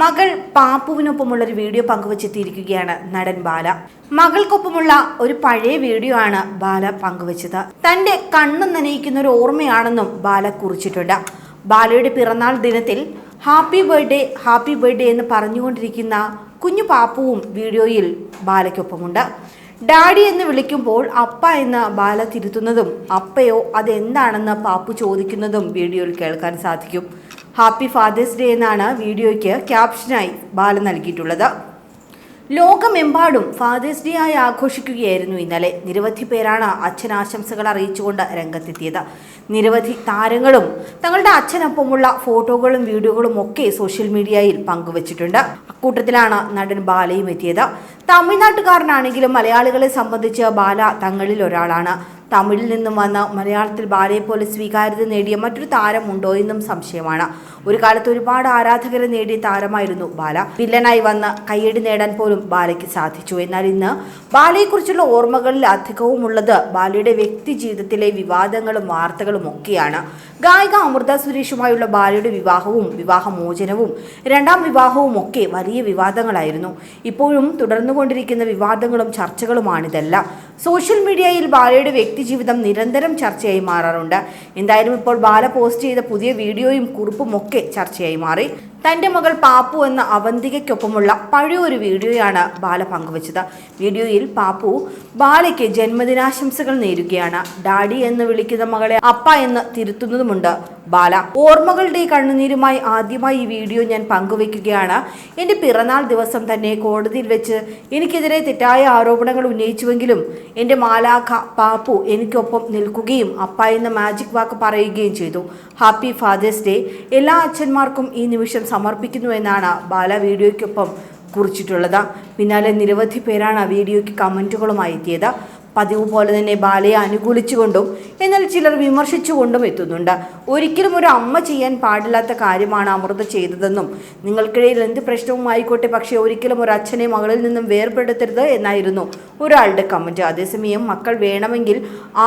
മകൾ പാപ്പുവിനൊപ്പമുള്ള ഒരു വീഡിയോ പങ്കുവച്ചെത്തിയിരിക്കുകയാണ് നടൻ ബാല. മകൾക്കൊപ്പമുള്ള ഒരു പഴയ വീഡിയോ ആണ് ബാല പങ്കുവച്ചത്. തന്റെ കണ്ണു നനയിക്കുന്ന ഒരു ഓർമ്മയാണെന്നും ബാല കുറിച്ചിട്ടുണ്ട്. ബാലയുടെ പിറന്നാൾ ദിനത്തിൽ ഹാപ്പി ബർത്ത്ഡേ ഹാപ്പി ബർത്ത്ഡേ എന്ന് പറഞ്ഞുകൊണ്ടിരിക്കുന്ന കുഞ്ഞു പാപ്പുവും വീഡിയോയിൽ ബാലയ്ക്കൊപ്പമുണ്ട്. ഡാഡി എന്ന് വിളിക്കുമ്പോൾ അപ്പ എന്ന് ബാല തിരുത്തുന്നതും അപ്പയോ അതെന്താണെന്ന് പാപ്പു ചോദിക്കുന്നതും വീഡിയോയിൽ കേൾക്കാൻ സാധിക്കും. ഹാപ്പി ഫാദേഴ്സ് ഡേ എന്നാണ് വീഡിയോയ്ക്ക് ക്യാപ്ഷനായി ബാല നൽകിയിട്ടുള്ളത്. ലോകമെമ്പാടും ഫാദേഴ്സ് ഡേ ആയി ആഘോഷിക്കുകയായിരുന്നു ഇന്നലെ. നിരവധി പേരാണ് അച്ഛൻ ആശംസകൾ അറിയിച്ചുകൊണ്ട് രംഗത്തെത്തിയത്. നിരവധി താരങ്ങളും തങ്ങളുടെ അച്ഛനൊപ്പമുള്ള ഫോട്ടോകളും വീഡിയോകളും ഒക്കെ സോഷ്യൽ മീഡിയയിൽ പങ്കുവച്ചിട്ടുണ്ട്. അക്കൂട്ടത്തിലാണ് നടൻ ബാലയും എത്തിയത്. തമിഴ്നാട്ടുകാരനാണെങ്കിലും മലയാളികളെ സംബന്ധിച്ച് ബാല തങ്ങളിൽ ഒരാളാണ്. തമിഴിൽ നിന്നും വന്ന മലയാളത്തിൽ ബാലയെപ്പോലെ പോലെ സ്വീകാര്യത നേടിയ മറ്റൊരു താരമുണ്ടോ എന്നും സംശയമാണ്. ഒരു കാലത്ത് ഒരുപാട് ആരാധകരെ നേടിയ താരമായിരുന്നു ബാല. വില്ലനായി വന്ന കയ്യടി നേടാൻ പോലും ബാലയ്ക്ക് സാധിച്ചു. എന്നാൽ ഇന്ന് ബാലയെക്കുറിച്ചുള്ള ഓർമ്മകളിൽ അധികവും ഉള്ളത് ബാലയുടെ വ്യക്തി ജീവിതത്തിലെ വിവാദങ്ങളും വാർത്തകളും ഒക്കെയാണ്. ഗായിക അമൃത സുരേഷുമായുള്ള ബാലയുടെ വിവാഹവും വിവാഹമോചനവും രണ്ടാം വിവാഹവും ഒക്കെ വലിയ വിവാദങ്ങളായിരുന്നു. ഇപ്പോഴും തുടർന്നുകൊണ്ടിരിക്കുന്ന വിവാദങ്ങളും ചർച്ചകളുമാണിതെല്ലാം. സോഷ്യൽ മീഡിയയിൽ ബാലയുടെ വ്യക്തിജീവിതം നിരന്തരം ചർച്ചയായി മാറാറുണ്ട്. എന്തായാലും ഇപ്പോൾ ബാല പോസ്റ്റ് ചെയ്ത പുതിയ വീഡിയോയും കുറിപ്പും ഒക്കെ ചർച്ചയായി മാറി. തന്റെ മകൾ പാപ്പു എന്ന അവന്തികയ്ക്കൊപ്പമുള്ള പഴയൊരു വീഡിയോയാണ് ബാല പങ്കുവച്ചത്. വീഡിയോയിൽ പാപ്പു ബാലയ്ക്ക് ജന്മദിനാശംസകൾ നേരുകയാണ്. ഡാഡി എന്ന് വിളിക്കുന്ന മകളെ അപ്പ എന്ന് തിരുത്തുന്നതുമുണ്ട്. ബാല. ഓർമ്മകളുടെ കണ്ണുനീരുമായി ആദ്യമായി ഈ വീഡിയോ ഞാൻ പങ്കുവയ്ക്കുകയാണ്. എന്റെ പിറന്നാൾ ദിവസം തന്നെ കോടതിയിൽ വെച്ച് എനിക്കെതിരെ തെറ്റായ ആരോപണങ്ങൾ ഉന്നയിച്ചുവെങ്കിലും എന്റെ മാലാഖ പാപ്പു എനിക്കൊപ്പം നിൽക്കുകയും അപ്പ എന്ന മാജിക് വാക്ക് പറയുകയും ചെയ്തു. ഹാപ്പി ഫാദേഴ്സ് ഡേ എല്ലാ അച്ഛന്മാർക്കും ഈ നിമിഷം സമർപ്പിക്കുന്നു എന്നാണ് ബാല വീഡിയോയ്ക്കൊപ്പം കുറിച്ചിട്ടുള്ളത്. പിന്നാലെ നിരവധി പേരാണ് ആ വീഡിയോയ്ക്ക് കമന്റുകളുമായി എത്തിയത്. പതിവ് പോലെ തന്നെ ബാലയെ അനുകൂലിച്ചുകൊണ്ടും എന്നാൽ ചിലർ വിമർശിച്ചുകൊണ്ടും എത്തുന്നുണ്ട്. ഒരിക്കലും ഒരു അമ്മ ചെയ്യാൻ പാടില്ലാത്ത കാര്യമാണ് അമൃത ചെയ്തതെന്നും നിങ്ങൾക്കിടയിൽ എന്ത് പ്രശ്നവും ആയിക്കോട്ടെ പക്ഷേ ഒരിക്കലും ഒരു അച്ഛനെ മകളിൽ നിന്നും വേർപെടുത്തരുത് എന്നായിരുന്നു ഒരാളുടെ കമന്റ് അതേസമയം മക്കൾ വേണമെങ്കിൽ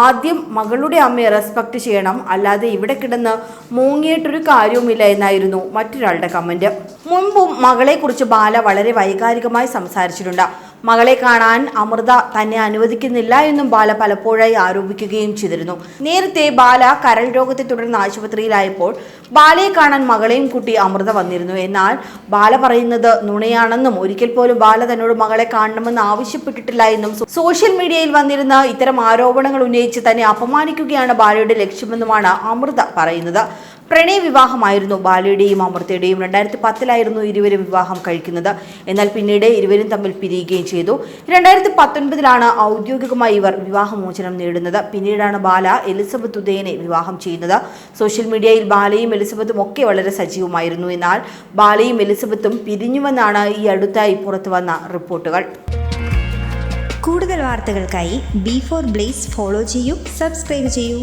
ആദ്യം മകളുടെ അമ്മയെ റെസ്പെക്ട് ചെയ്യണം അല്ലാതെ ഇവിടെ കിടന്ന് മൂങ്ങിയിട്ടൊരു കാര്യവുമില്ല എന്നായിരുന്നു മറ്റൊരാളുടെ കമന്റ് മുൻപും മകളെക്കുറിച്ച് ബാല വളരെ വൈകാരികമായി സംസാരിച്ചിട്ടുണ്ട്. മകളെ കാണാൻ അമൃത തന്നെ അനുവദിക്കുന്നില്ല എന്നും ബാല പലപ്പോഴായി ആരോപിക്കുകയും ചെയ്തിരുന്നു. നേരത്തെ ബാല കരൾ രോഗത്തെ തുടർന്ന് ആശുപത്രിയിലായപ്പോൾ ബാലയെ കാണാൻ മകളെയും കുട്ടി അമൃത വന്നിരുന്നു. എന്നാൽ ബാല പറയുന്നത് നുണയാണെന്നും ഒരിക്കൽ പോലും ബാല തന്നോട് മകളെ കാണണമെന്ന് ആവശ്യപ്പെട്ടിട്ടില്ല എന്നും സോഷ്യൽ മീഡിയയിൽ വന്നിരുന്ന ഇത്തരം ആരോപണങ്ങൾ ഉന്നയിച്ച് തന്നെ അപമാനിക്കുകയാണ് ബാലയുടെ ലക്ഷ്യമെന്നുമാണ് അമൃത പറയുന്നത്. പ്രണയ വിവാഹമായിരുന്നു. ബാലയുടെയും അമൃതയുടെയും രണ്ടായിരത്തി പത്തിലായിരുന്നു ഇരുവരും വിവാഹം കഴിക്കുന്നത്. എന്നാൽ പിന്നീട് ഇരുവരും തമ്മിൽ പിരിയുകയും ചെയ്തു. രണ്ടായിരത്തി പത്തൊൻപതിലാണ് ഔദ്യോഗികമായി ഇവർ വിവാഹമോചനം നേടുന്നത്. പിന്നീടാണ് ബാല എലിസബത്ത് ഉദയനെ വിവാഹം ചെയ്യുന്നത്. സോഷ്യൽ മീഡിയയിൽ ബാലയും എലിസബത്തും ഒക്കെ വളരെ സജീവമായിരുന്നു. എന്നാൽ ബാലയും എലിസബത്തും പിരിഞ്ഞുവെന്നാണ് ഈ അടുത്തായി പുറത്തു വന്ന റിപ്പോർട്ടുകൾ. കൂടുതൽ വാർത്തകൾക്കായി ബി ഫോർ ബ്ലേസ് ഫോളോ ചെയ്യൂ സബ്സ്ക്രൈബ് ചെയ്യൂ.